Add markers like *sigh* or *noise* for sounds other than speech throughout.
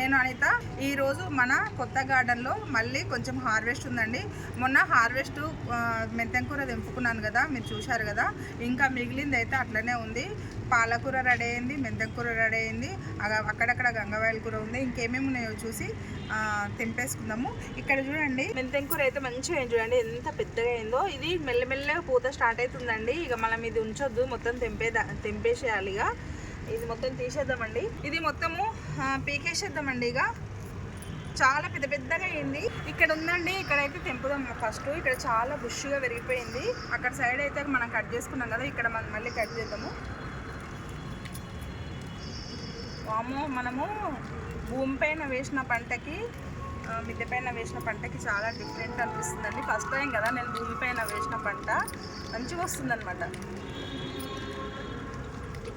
నేను అనిత. ఈరోజు మన కొత్త గార్డెన్లో మళ్ళీ కొంచెం హార్వెస్ట్ ఉందండి. మొన్న హార్వెస్ట్ మెంతెంకూర తెంపుకున్నాను కదా మీరు చూశారు కదా. ఇంకా మిగిలింది అయితే అట్లనే ఉంది. పాలకూర రెడీ అయింది మెంతెంకూర రెడీ అయింది. అక్కడక్కడ గంగవాయల కూర ఉంది. ఇంకేమేమి ఉన్నాయో చూసి తెంపేసుకుందాము. ఇక్కడ చూడండి. మెంతెంకూర అయితే మంచిగా అయింది చూడండి. ఎంత పెద్దగా అయిందో. ఇది మెల్లమెల్లగా పూత స్టార్ట్ అవుతుందండి. ఇక మనం ఇది ఉంచొద్దు. మొత్తం తెంపేదా తెంపేసేయాలి ఇక ఇది మొత్తం తీసేద్దామండి. ఇది మొత్తము పీకేసేద్దామండి ఇక. చాలా పెద్ద పెద్దగా అయింది. ఇక్కడ ఉందండి ఇక్కడైతే తెంపుదాం. ఫస్ట్ ఇక్కడ చాలా బుష్గా పెరిగిపోయింది అక్కడ సైడ్ అయితే మనం కట్ చేసుకున్నాం కదా ఇక్కడ మనం మళ్ళీ కట్ చేద్దాము. వాము మనము భూమి పైన వేసిన పంటకి మిద్దె పైన వేసిన పంటకి చాలా డిఫరెంట్ అనిపిస్తుందండి. ఫస్ట్ టైం కదా నేను భూమి పైన వేసిన పంట. మంచిగా వస్తుందన్నమాట.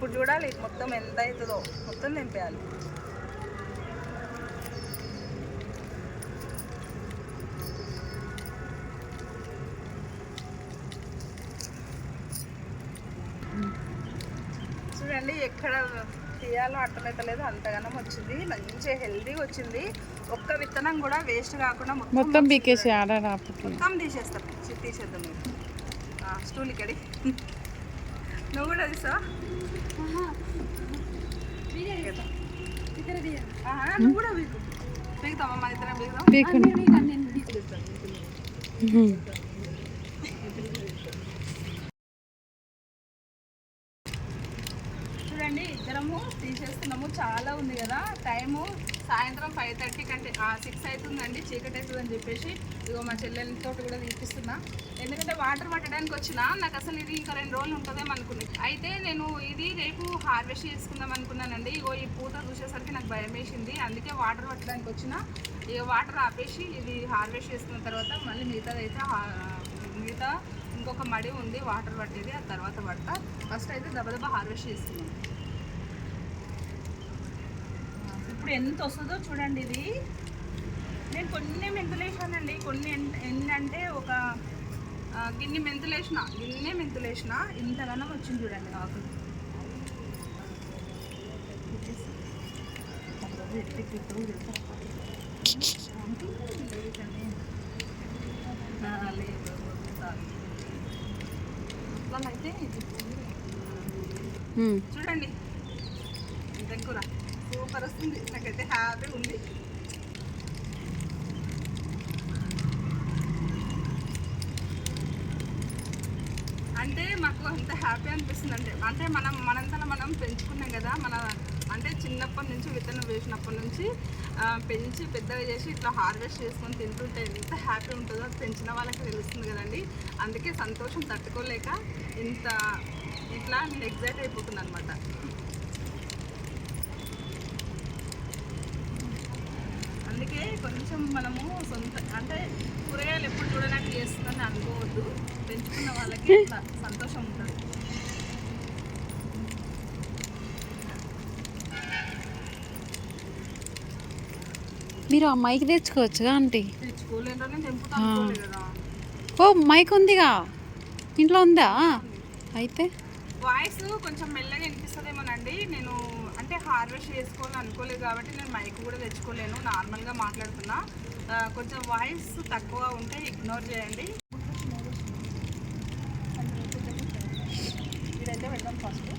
ఇప్పుడు చూడాలి మొత్తం ఎంత అవుతుందో. మొత్తం తెంపేయాలి చూడండి ఎక్కడ తీయాలో అర్థమవుతలేదు అంతగానం వచ్చింది. మంచిగా హెల్దీగా వచ్చింది. ఒక్క విత్తనం కూడా వేస్ట్ కాకుండా మొత్తం మొత్తం తీసేస్తాం తీసేద్దాం. స్టూల్ ఇక్కడి నువ్వు కూడా తీసా నువ్వు థర్టీ కంటే సిక్స్ అవుతుందండి చీకటి అవుతుందని చెప్పేసి ఇదిగో మా చెల్లెలతో కూడా తీపిస్తున్నా. ఎందుకంటే వాటర్ పట్టడానికి వచ్చిన నాకు అసలు ఇది ఇంకా రెండు రోజులు ఉంటుందేమో అనుకున్నాను అయితే నేను ఇది రేపు హార్వెస్ట్ చేసుకుందాం అనుకున్నానండి. ఇగో ఈ పూత చూసేసరికి నాకు భయం వేసింది. అందుకే వాటర్ పట్టడానికి వచ్చిన ఇక వాటర్ ఆపేసి ఇది హార్వెస్ట్ చేసుకున్న తర్వాత మళ్ళీ మిగతాది అయితే మిగతా ఇంకొక మడి ఉంది వాటర్ పట్టేది ఆ తర్వాత పడతా. ఫస్ట్ అయితే దబదబా హార్వెస్ట్ చేసుకున్నాను ఇప్పుడు ఎంత వస్తుందో చూడండి ఇది. నేను కొన్ని మెంతులు వేసానండి కొన్ని అంటే ఒక గిన్ని మెంతులు వేసిన గిన్నె మెంతులు వేసిన ఇంతగానో వచ్చింది చూడండి ఆకులు ఆ, లేదు చాలు. అయితే ఇది. ఉమ్. చూడండి. దగ్గర సూపర్ వస్తుంది నాకైతే హ్యాపీ ఉంది. అంటే మాకు అంత హ్యాపీ అనిపిస్తుంది. అంటే అంటే మనం మనంతలో మనం పెంచుకున్నాం కదా మన అంటే చిన్నప్పటి నుంచి విత్తనం వేసినప్పటి నుంచి పెంచి పెద్దగా చేసి ఇట్లా హార్వెస్ట్ చేసుకొని తింటుంటే ఎంత హ్యాపీ ఉంటుందో పెంచిన వాళ్ళకి తెలుస్తుంది కదండి. అందుకే సంతోషం తట్టుకోలేక ఇంత ఇట్లా నేను ఎగ్జైట్ అయిపోతుంది అనమాట అందుకే కొంచెం మనము సొంత అంటే కూరగాయలు ఎప్పుడు చూడడానికి చేస్తుందని అనుకోవద్దు. పెంచుకున్న వాళ్ళకి సంతోషం ఉంటుంది. మీరు ఆ మైక్ తెచ్చుకోవచ్చుగా ఆంటీ? ఓ మైక్ ఉందిగా? ఇంట్లో ఉందా? అయితే? వాయిస్ కొంచెం మెల్లగా వినిపిస్తుందేమోనండి. నేను హార్వెస్ట్ చేసుకోవాలని అనుకోలేదు కాబట్టి నేను మైక్ కూడా తెచ్చుకోలేను నార్మల్గా మాట్లాడుతున్నా. కొంచెం వాయిస్ తక్కువ ఉంటే ఇగ్నోర్ చేయండి. ఇదైతే పెడదాం ఫస్ట్.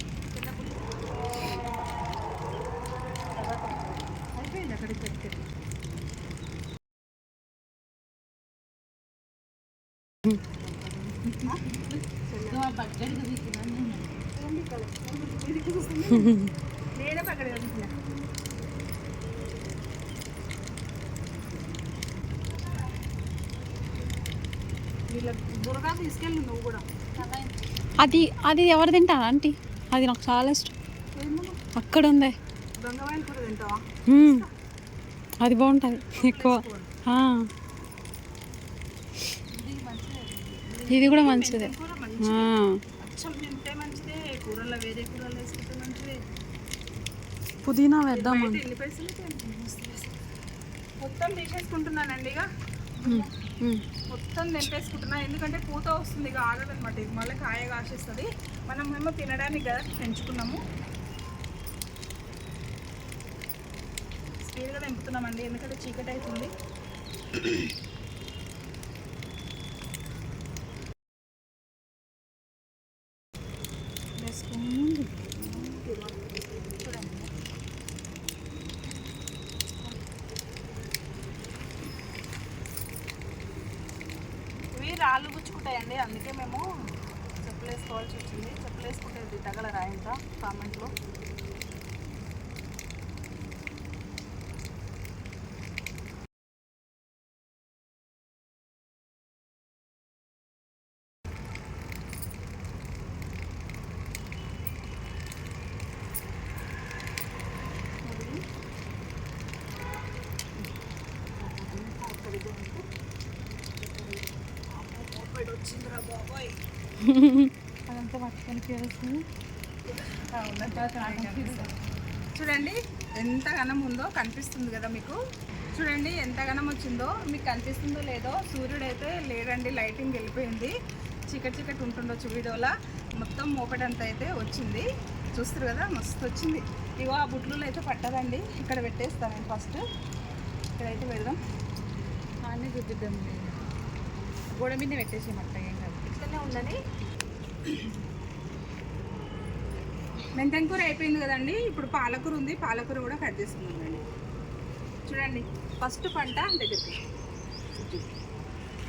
అయిపోయింది అక్కడికి పెట్టి. నేనే. *laughs* అది అది ఎవరు తింటారు ఆంటీ? అది నాకు చాలా ఇష్టం. అక్కడ ఉంది. అది బాగుంటుంది. ఎక్కువ. ఇది కూడా మంచిదే. పుదీనా వేద్దాం మొత్తం తీసేసుకుంటున్నానండి ఇక. మొత్తం తెంపేసుకుంటున్నా. ఎందుకంటే పూత వస్తుంది ఇక ఆగదనమాట ఇది మళ్ళీ కాయ కాసేస్తుంది. మనం ఏమో తినడానికి కదా పెంచుకున్నాము. స్పీడ్గా తెంపుతున్నామండి. ఎందుకంటే చీకటి అవుతుంది కాళ్ళు గుచ్చుకుంటాయండి. అందుకే మేము చెప్పులు వేసుకోవాల్సి వచ్చింది. చెప్పులు వేసుకుంటే తగలరా ఇంకా కామెంట్లో అదంతా పట్టుకొని చూడండి ఎంత గనం ఉందో కనిపిస్తుంది కదా మీకు. చూడండి ఎంత గనం వచ్చిందో. మీకు కనిపిస్తుందో లేదో సూర్యుడు అయితే లేడండి లైటింగ్ వెళ్ళిపోయింది. చీకటి చీకటి ఉంటుండొచ్చు వీడియోలా. మొత్తం మోపడంత అయితే వచ్చింది. చూస్తారు కదా మస్తు వచ్చింది. ఇగో ఆ బుట్లలో అయితే పట్టదండి. ఇక్కడ పెట్టేస్తాను నేను ఫస్ట్. ఇక్కడైతే పెడదాం. అన్నీ గుద్దిద్దాం గోడ మీద పెట్టేసి మట్ట ఉందని మెంతం కూర అయిపోయింది కదండి? ఇప్పుడు పాలకూర ఉంది. పాలకూర కూడా కట్ చేసుకుందండి చూడండి. ఫస్ట్ పంట దగ్గరికి.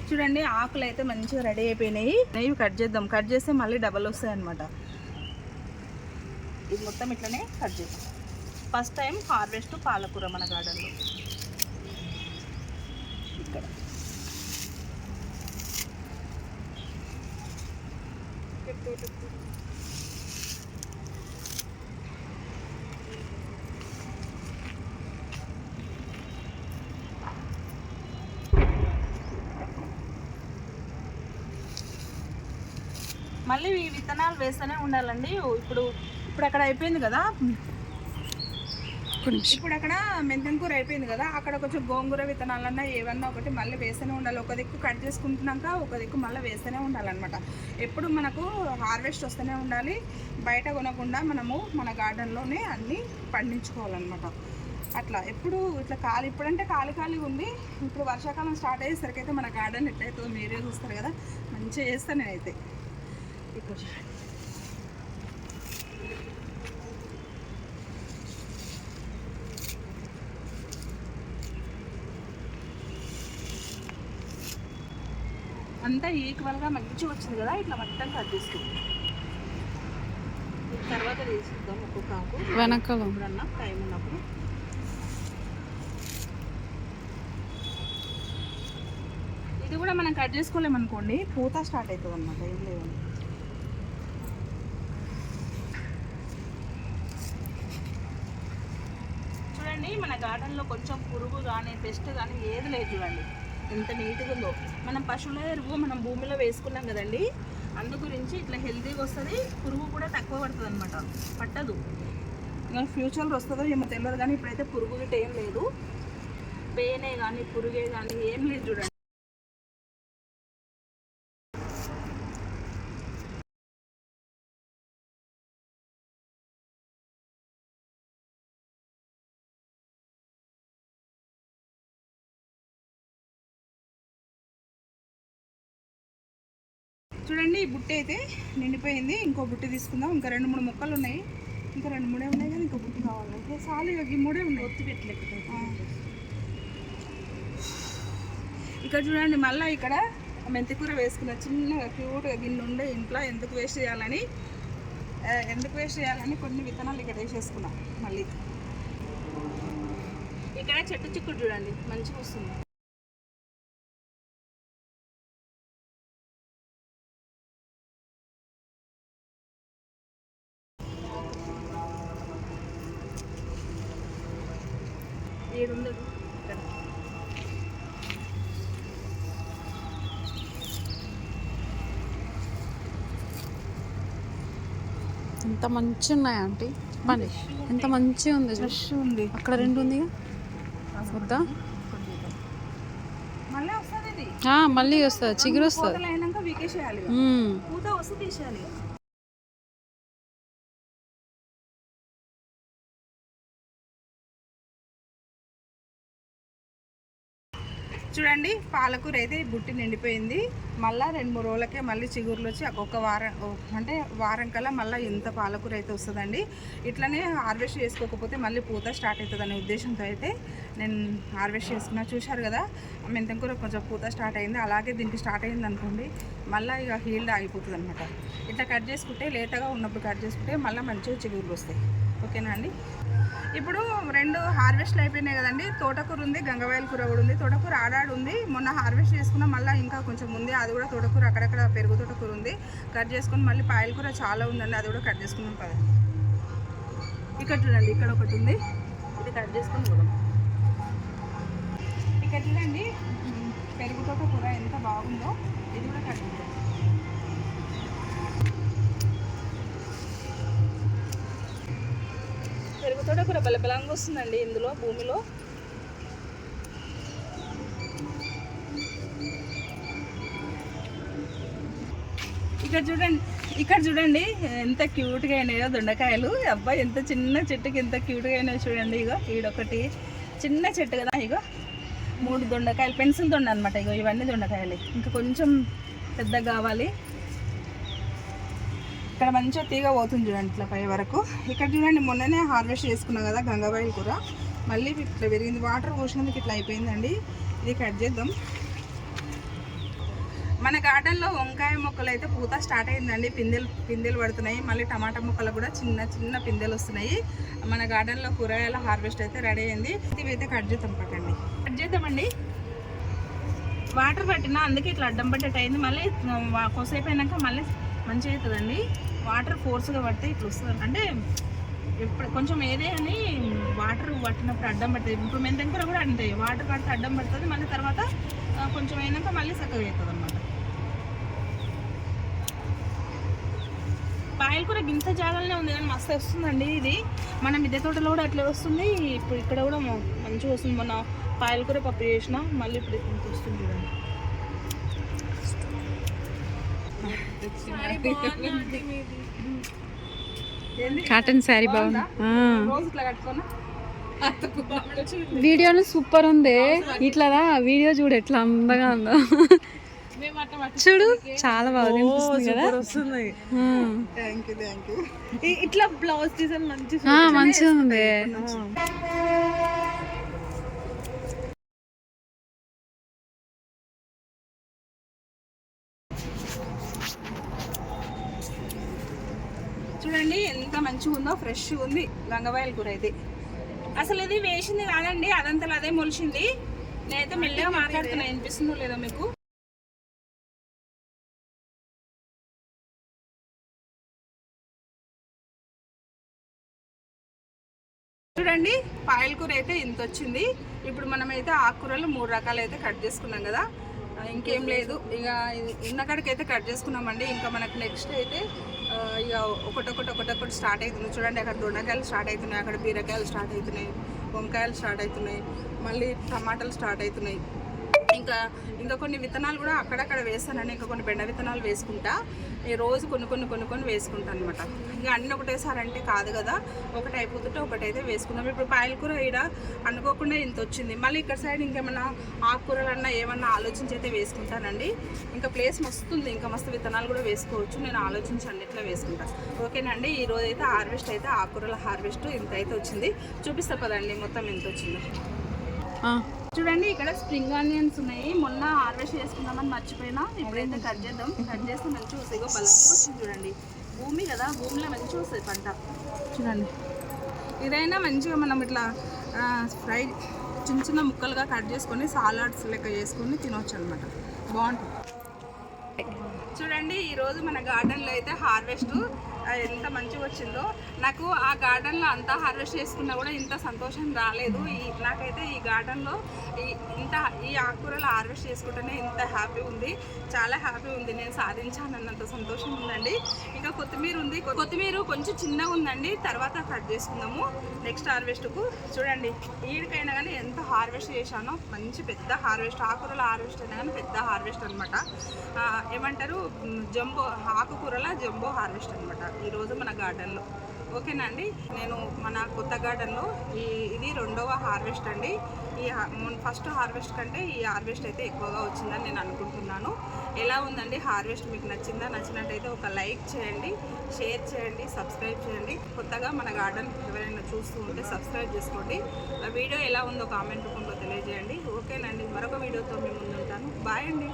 చూడండి ఆకులు అయితే మంచిగా రెడీ అయిపోయినాయి. ఇవి కట్ చేద్దాం. కట్ చేస్తే మళ్ళీ డబల్ వస్తాయి అనమాట ఇది మొత్తం ఇట్లనే కట్ చేద్దాం. ఫస్ట్ టైం హార్వెస్ట్ పాలకూర మన గార్డెన్లో. ఇక్కడ. మళ్ళీ ఈ విత్తనాలు వేస్తూనే ఉండాలండి. ఇప్పుడు ఇప్పుడు అక్కడ అయిపోయింది కదా? ఇప్పుడు అక్కడ మెంతం కూర అయిపోయింది కదా అక్కడ కొంచెం గోంగూర విత్తనాలన్నా ఏవన్నా ఒకటి మళ్ళీ వేస్తూనే ఉండాలి. ఒక దిక్కు కట్ చేసుకుంటున్నాక ఒక దిక్కు మళ్ళీ వేస్తూనే ఉండాలన్నమాట. ఎప్పుడు మనకు హార్వెస్ట్ వస్తూనే ఉండాలి. బయట కొనకుండా మనము మన గార్డెన్లోనే అన్నీ పండించుకోవాలన్నమాట. అట్లా ఎప్పుడు ఇట్లా ఖాళీ ఇప్పుడంటే ఖాళీ ఖాళీగా ఉంది. ఇప్పుడు వర్షాకాలం స్టార్ట్ అయ్యేసరికి అయితే మన గార్డెన్ ఎట్లయితే మీరే చూస్తారు కదా. మంచిగా చేస్తాను నేనైతే. ఇప్పుడు అంతా ఈక్వల్గా మంచిగా వచ్చింది కదా ఇట్లా మొత్తం కట్ చేసుకుందాం. తర్వాత తీసుకుందాం ఒక్కొక్క ఆకు వెనకాల. ఎప్పుడన్నా టైం ఉన్నప్పుడు. ఇది కూడా మనం కట్ చేసుకోలేమనుకోండి పూత స్టార్ట్ అవుతుంది అనమాట ఏం లేదండి చూడండి మన గార్డెన్లో కొంచెం పురుగు కానీ పెస్ట్ కానీ ఏది లేదు చూడండి. ఎంత నీట్గా ఉందో. మనం పశువుల ఎరువు మనం భూమిలో వేసుకున్నాం కదండి అందు గురించి ఇట్లా హెల్తీగా వస్తుంది పురుగు కూడా తక్కువ పడుతుంది అనమాట పట్టదు. ఇంకా ఫ్యూచర్లో వస్తుందో ఏమో తెలియదు కానీ ఇప్పుడైతే పురుగు గిట్ట ఏం లేదు. పేనే కానీ పురుగే కానీ ఏం లేదు చూడండి. చూడండి ఈ బుట్ట అయితే నిండిపోయింది. ఇంకో బుట్టి తీసుకుందాం. ఇంకా రెండు మూడు మొక్కలు ఉన్నాయి. ఇంకా రెండు మూడే ఉన్నాయి కానీ ఇంకో బుట్టి కావాలి. ఇంకా చాలు ఇక ఈ మూడే ఉన్నాయి. ఒత్తి పెట్టలేక ఇక్కడ చూడండి మళ్ళీ ఇక్కడ మెంతికూర వేసుకున్న చిన్నగా క్యూట్గా గిన్నె ఉండే ఇంట్లో ఎందుకు వేస్ట్ చేయాలని ఎందుకు వేస్ట్ చేయాలని కొన్ని విత్తనాలు ఇక్కడ వేసేసుకున్నాం మళ్ళీ. ఇక్కడ చెట్టు చిక్కుడు చూడండి మంచిగా వస్తుంది. ఎంత మంచి ఉన్నాయా ఆంటీ? చెప్పండి. ఎంత మంచిగా ఉంది. ఫ్రెష్ ఉంది. అక్కడ రెండు ఉంది వద్దా? మళ్ళీ వస్తుంది చిగురు వస్తుంది. చూడండి పాలకూర అయితే బుట్టి నిండిపోయింది. మళ్ళీ రెండు మూడు రోజులకే మళ్ళీ చిగురులు వచ్చి ఒక్కొక్క వారం అంటే వారం కల్లా మళ్ళీ ఇంత పాలకూర అయితే వస్తుందండి. ఇట్లనే హార్వెస్ట్ చేసుకోకపోతే మళ్ళీ పూత స్టార్ట్ అవుతుంది ఉద్దేశంతో అయితే నేను హార్వెస్ట్ చేసుకున్నా. చూశారు కదా మెంతం కూర కొంచెం పూత స్టార్ట్ అయింది. అలాగే దీనికి స్టార్ట్ అయింది అనుకోండి మళ్ళీ ఇక హీల్డ్ ఆగిపోతుంది అనమాట ఇట్లా కట్ చేసుకుంటే లేటగా ఉన్నప్పుడు కట్ చేసుకుంటే మళ్ళీ మంచిగా చిగురులు వస్తాయి. ఓకేనా అండి? ఇప్పుడు రెండు హార్వెస్ట్లు అయిపోయినాయి కదండి. తోటకూర ఉంది గంగవాయల కూర కూడా ఉంది. తోటకూర ఆడాడు ఉంది. మొన్న హార్వెస్ట్ చేసుకున్న మళ్ళీ ఇంకా కొంచెం ఉంది. అది కూడా తోటకూర అక్కడక్కడ పెరుగు తోటకూర ఉంది. కట్ చేసుకుని మళ్ళీ పాయల కూర చాలా ఉందండి. అది కూడా కట్ చేసుకున్నాం కదా ఇక్కడ చూడండి ఇక్కడ ఒకటి ఉంది. ఇది కట్ చేసుకుని పోదాం. ఇక్కడ చూడండి పెరుగు తోటకూర ఎంత బాగుందో. ఇది కూడా కట్ తోటకూర బలబలంగా వస్తుందండి ఇందులో భూమిలో. ఇక్కడ చూడండి ఇక్కడ చూడండి ఎంత క్యూట్గా అయినాయో దొండకాయలు. అబ్బాయి ఎంత చిన్న చెట్టుకి ఎంత క్యూట్గా అయినాయో చూడండి ఇగో ఈడొకటి. చిన్న చెట్టు కదా ఇగో. మూడు దొండకాయలు పెన్సిల్ దొండ అనమాట ఇగో ఇవన్నీ దొండకాయలు. ఇంకా కొంచెం పెద్దగా కావాలి. ఇక్కడ మంచిగా తీగ పోతుంది చూడండి ఇట్లా పై వరకు. ఇక్కడ చూడండి మొన్ననే హార్వెస్ట్ చేసుకున్నాం కదా గంగాబాయిల కూర. మళ్ళీ ఇట్లా పెరిగింది. వాటర్ పోసినందుకు ఇట్లా అయిపోయిందండి. ఇది కట్ చేద్దాం. మన గార్డెన్లో వంకాయ మొక్కలు అయితే పూత స్టార్ట్ అయిందండి. పిందెలు పిందెలు పడుతున్నాయి. మళ్ళీ టమాటా మొక్కలు కూడా చిన్న చిన్న పిందెలు వస్తున్నాయి. మన గార్డెన్లో కూరగాయల హార్వెస్ట్ అయితే రెడీ అయింది. ఇవి అయితే కట్ చేద్దాం పట్టండి కట్ చేద్దామండి. వాటర్ పట్టినా అందుకే ఇట్లా అడ్డం పట్టేట అయింది. మళ్ళీ వా- అయినాక మళ్ళీ మంచిగా అవుతుందండి. వాటర్ ఫోర్స్గా పడితే ఇట్లా వస్తుంది. అంటే ఎప్పుడు కొంచెం ఏదే అని వాటర్ పట్టినప్పుడు అడ్డం పడుతుంది ఇప్పుడు మెంతం కూడా అంతే. వాటర్ పడితే అడ్డం పడుతుంది. మళ్ళీ తర్వాత కొంచెం అయినాక మళ్ళీ చక్కగా అవుతుంది అనమాట పాయల కూర గింత జాగాలనే ఉంది కానీ మస్తు వస్తుందండి ఇది. మన మిద్దె తోటలో కూడా అట్లే వస్తుంది. ఇప్పుడు ఇక్కడ కూడా మంచిగా వస్తుంది. మన పాయల కూర పప్పు చేసిన. మళ్ళీ ఇప్పుడు ఇంత వస్తుంది చూడండి. కాటన్ శారీ బాగుంది? వీడియోలో సూపర్ ఉంది. ఇట్లాదా? వీడియో చూడు ఎట్లా అందంగా ఉందో. చూడు చాలా బాగా కనిపిస్తుంది కదా. ఆ. థ్యాంక్ యూ థ్యాంక్ యూ ఇట్లా బ్లౌజ్ డిజైన్ మంచి ఆ, మంచిగా ఉంది చూడండి ఎంత మంచిగా ఉందో ఫ్రెష్ ఉంది గంగవాయల కూర అయితే అసలు ఇది వేసింది కాదండి అదంతలో అదే మొలిచింది నేనైతే మెల్లగా మాట్లాడుతున్నా వినిపిస్తుందో లేదో మీకు. చూడండి పాయల కూర అయితే ఇంత వచ్చింది ఇప్పుడు మనమైతే ఆకుకూరలు మూడు రకాలు అయితే కట్ చేసుకున్నాం కదా. ఇంకేం లేదు. ఇక ఉన్నకాడికి అయితే కట్ చేసుకున్నామండి. ఇంకా మనకు నెక్స్ట్ అయితే ఇక ఒకటొకటి ఒకటొకటి స్టార్ట్ అవుతుంది చూడండి అక్కడ దొండకాయలు స్టార్ట్ అవుతున్నాయి. అక్కడ బీరకాయలు స్టార్ట్ అవుతున్నాయి. వంకాయలు స్టార్ట్ అవుతున్నాయి. మళ్ళీ టమాటాలు స్టార్ట్ అవుతున్నాయి. ఇంకా ఇంకా కొన్ని విత్తనాలు కూడా అక్కడక్కడ వేస్తానండి ఇంకా కొన్ని బెండ విత్తనాలు వేసుకుంటా. ఈ రోజు కొన్ని కొన్ని కొన్ని కొన్ని వేసుకుంటాను అనమాట ఇంకా అన్ని ఒకటేసారి అంటే కాదు కదా ఒకటి అయిపోతుంటే ఒకటి అయితే వేసుకుందాం. ఇప్పుడు పాయల కూర ఈడ అనుకోకుండా ఇంత వచ్చింది. మళ్ళీ ఇక్కడ సైడ్ ఇంకేమన్నా ఆకుకూరలన్నా ఏమన్నా ఆలోచించి అయితే వేసుకుంటానండి. ఇంకా ప్లేస్ మస్తుంది ఇంకా మస్తు విత్తనాలు కూడా వేసుకోవచ్చు. నేను ఆలోచించి అన్నిట్లో వేసుకుంటాను ఓకేనండి ఈ రోజు అయితే హార్వెస్ట్ అయితే ఆకుకూరల హార్వెస్ట్ ఇంత అయితే వచ్చింది. చూపిస్తా పదండి మొత్తం ఎంత వచ్చింది. చూడండి ఇక్కడ స్ప్రింగ్ ఆనియన్స్ ఉన్నాయి. మొన్న హార్వెస్ట్ చేసుకుందామని మర్చిపోయినా ఎప్పుడైతే కట్ చేద్దాం. కట్ చేస్తే మంచిగా వస్తాయి. బలంగా వచ్చింది చూడండి. భూమి కదా భూమిలో మంచిగా వస్తుంది పంట. చూడండి. ఇదైనా మంచిగా మనం ఇట్లా ఫ్రై చిన్న చిన్న ముక్కలుగా కట్ చేసుకొని సాలాడ్స్ లెక్క చేసుకొని తినవచ్చు అనమాట బాగుంటుంది. చూడండి ఈరోజు మన గార్డెన్లో అయితే హార్వెస్ట్ ఎంత మంచిగా వచ్చిందో. నాకు ఆ గార్డెన్లో అంతా హార్వెస్ట్ చేసుకున్నా కూడా ఇంత సంతోషం రాలేదు. ఈ నాకైతే ఈ గార్డెన్లో ఈ ఇంత ఈ ఆకుకూరలు హార్వెస్ట్ చేసుకుంటేనే ఇంత హ్యాపీ ఉంది. చాలా హ్యాపీ ఉంది. నేను సాధించానన్నంత సంతోషం ఉందండి. ఇంకా కొత్తిమీర ఉంది. కొత్తిమీర కొంచెం చిన్నగా ఉందండి. తర్వాత కట్ చేసుకుందాము. నెక్స్ట్ హార్వెస్ట్కు చూడండి ఈడికైనా కానీ ఎంత హార్వెస్ట్ చేశానో మంచి పెద్ద హార్వెస్ట్ ఆకుకూరల హార్వెస్ట్ అయినా కానీ పెద్ద హార్వెస్ట్ అనమాట ఏమంటారు? జంబో ఆకుకూరల జంబో హార్వెస్ట్ అనమాట ఈరోజు మన గార్డెన్లో. ఓకేనండి నేను మన కొత్త గార్డెన్లో ఈ ఇది రెండవ హార్వెస్ట్ అండి. ఈ ఫస్ట్ హార్వెస్ట్ కంటే ఈ హార్వెస్ట్ అయితే ఎక్కువగా వచ్చిందని నేను అనుకుంటున్నాను. ఎలా ఉందండి హార్వెస్ట్? మీకు నచ్చిందా? నచ్చినట్టయితే ఒక లైక్ చేయండి షేర్ చేయండి సబ్స్క్రైబ్ చేయండి. కొత్తగా మన గార్డెన్ ఎవరైనా చూస్తూ ఉంటే సబ్స్క్రైబ్ చేసుకోండి. వీడియో ఎలా ఉందో కామెంట్ రూపంలో తెలియజేయండి. ఓకేనండి మరొక వీడియోతో మేము ముందుంటాను. బాయ్ అండి.